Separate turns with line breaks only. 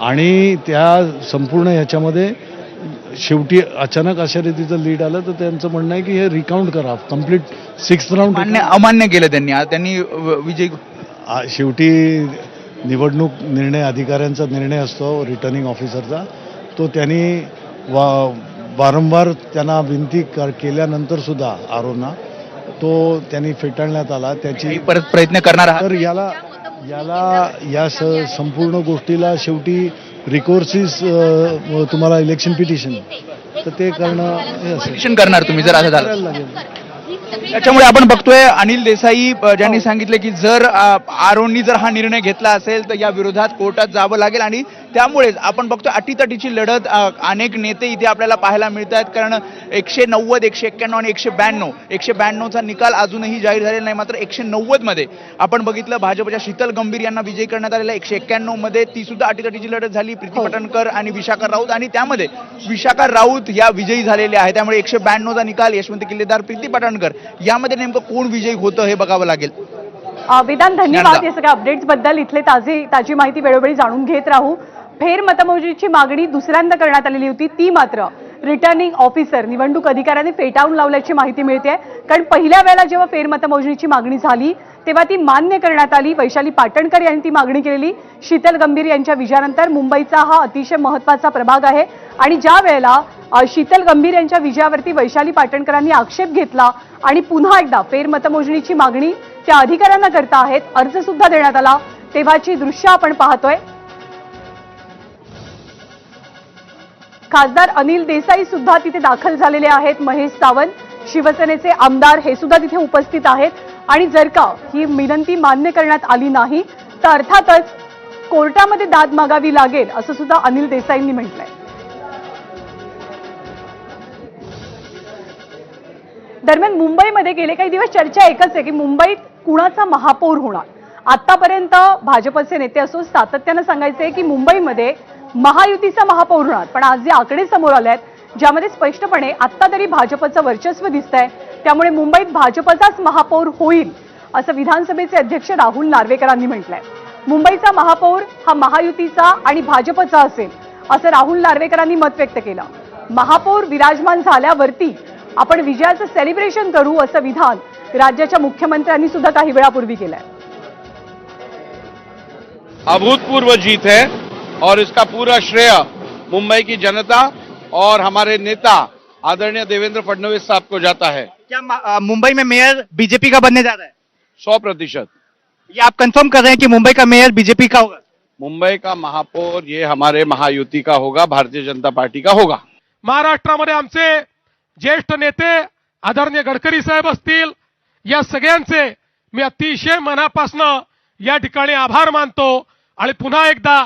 आणि त्या संपूर्ण ह्याच्यामध्ये शेवटी अचानक अशा रीतीचं लीड आलं तर त्यांचं म्हणणं आहे की हे रिकाउंट करा. कंप्लीट सिक्स राऊंड
मान्य अमान्य केलं त्यांनी. त्यांनी विजय
शेवटी निवडणूक निर्णय अधिकाऱ्यांचा निर्णय असतो रिटर्निंग ऑफिसरचा तो त्यांनी वा वारंवार त्यांना विनंती केल्यानंतर सुद्धा आरोना तो त्यांनी फेटाळण्यात आला. त्याची
परत प्रयत्न करणार
तर याला याला या स संपूर्ण गोष्टीला शेवटी रिकोर्सिस तुम्हाला इलेक्शन पिटिशन तर ते करणं हे
करणार तुम्ही जर असं झालं.
लागेल.
त्याच्यामुळे आपण बघतोय अनिल देसाई ज्यांनी सांगितलं की जर अ, आरोननी जर हा निर्णय घेतला असेल तर या विरोधात कोर्टात जावं लागेल आणि त्यामुळेच आपण बघतोय अटीतटीची लढत अनेक नेते इथे आपल्याला पाहायला मिळत आहेत कारण एकशे नव्वद एकशे एक्क्याण्णव आणि एकशे ब्याण्णव एकशे ब्याण्णवचा निकाल अजूनही जाहीर झालेला नाही. मात्र एकशे नव्वदमध्ये आपण बघितलं भाजपच्या शीतल गंभीर यांना विजयी करण्यात आलेला एकशे एक्क्याण्णवमध्ये ती सुद्धा अटीतटीची लढत झाली. प्रीती पटणकर आणि विशाखा राऊत. आणि त्यामध्ये विशाखा राऊत या विजयी झालेल्या आहे त्यामुळे एकशे ब्याण्णवचा निकाल यशवंत किल्लेदार प्रीती पटणकर यामध्ये नेमकं कोण विजयी होतं हे बघावं लागेल.
विधान धन्यवाद. या सगळ्या अपडेट्सबद्दल इथले ताजी ताजी माहिती वेळोवेळी जाणून घेत राहू. फेरमतमोजणीची मागणी दुसऱ्यांदा करण्यात आलेली होती. ती मात्र रिटर्निंग ऑफिसर निवडणूक अधिकाऱ्याने फेटाळून लावल्याची माहिती मिळते कारण पहिल्या वेळेला जेव्हा फेरमतमोजणीची मागणी झाली तेव्हा ती मान्य करण्यात आली. वैशाली पाटणकर यांनी ती मागणी केलेली. शीतल गंभीर यांच्या विजयानंतर मुंबईचा हा अतिशय महत्त्वाचा प्रभाग आहे. आणि ज्या वेळेला शीतल गंभीर यांच्या विजयावरती वैशाली पाटणकरांनी आक्षेप घेतला आणि पुन्हा एकदा फेरमतमोजणीची मागणी त्या अधिकाऱ्यांना करता आहेत अर्ज सुद्धा देण्यात आला तेव्हाची दृश्य आपण पाहतोय. खासदार अनिल देसाई सुद्धा तिथे दाखल झालेले आहेत. महेश सावंत शिवसेनेचे आमदार हे सुद्धा तिथे उपस्थित आहेत. आणि जर का ही विनंती मान्य करण्यात आली नाही तर अर्थातच कोर्टामध्ये दाद मागावी लागेल असं सुद्धा अनिल देसाईंनी म्हटलंय. दरम्यान मुंबईमध्ये गेले काही दिवस चर्चा एकच आहे की मुंबईत कुणाचा महापौर होणार? आतापर्यंत भाजपचे नेते असो सातत्यानं सांगायचे की मुंबईमध्ये महायुतीचा महापौर होणार. पण आज जे आकडे समोर आले आहेत ज्यामध्ये स्पष्टपणे आत्ता तरी भाजपचं वर्चस्व दिसतंय त्यामुळे मुंबईत भाजपचाच महापौर होईल असं विधानसभेचे अध्यक्ष राहुल नार्वेकरांनी म्हटलंय. मुंबईचा महापौर हा महायुतीचा आणि भाजपचा असेल असं राहुल नार्वेकरांनी मत व्यक्त केलं. महापौर विराजमान झाल्यावरती आपण विजयाचं सेलिब्रेशन करू असं विधान राज्याच्या मुख्यमंत्र्यांनी सुद्धा काही वेळापूर्वी केलंय.
अभूतपूर्व जीत है और इसका पूरा श्रेय मुंबई की जनता और हमारे नेता आदरणीय देवेंद्र फडणवीस साहब को जाता है।
क्या मुंबई में मेयर बीजेपी का बनने जा रहा है?
सौ प्रतिशत।
ये आप कंफर्म कर रहे हैं कि मुंबई का मेयर बीजेपी का होगा?
मुंबई का महापौर ये हमारे महायुति का होगा भारतीय जनता पार्टी का होगा।
महाराष्ट्र महाराष्ट्रामध्ये आमचे ज्येष्ठ नेते आदरणीय गडकरी साहेब असतील या सगळ्यांचे मी अतिशय मनापासनं या ठिकाणी आभार मानतो आणि पुन्हा एकदा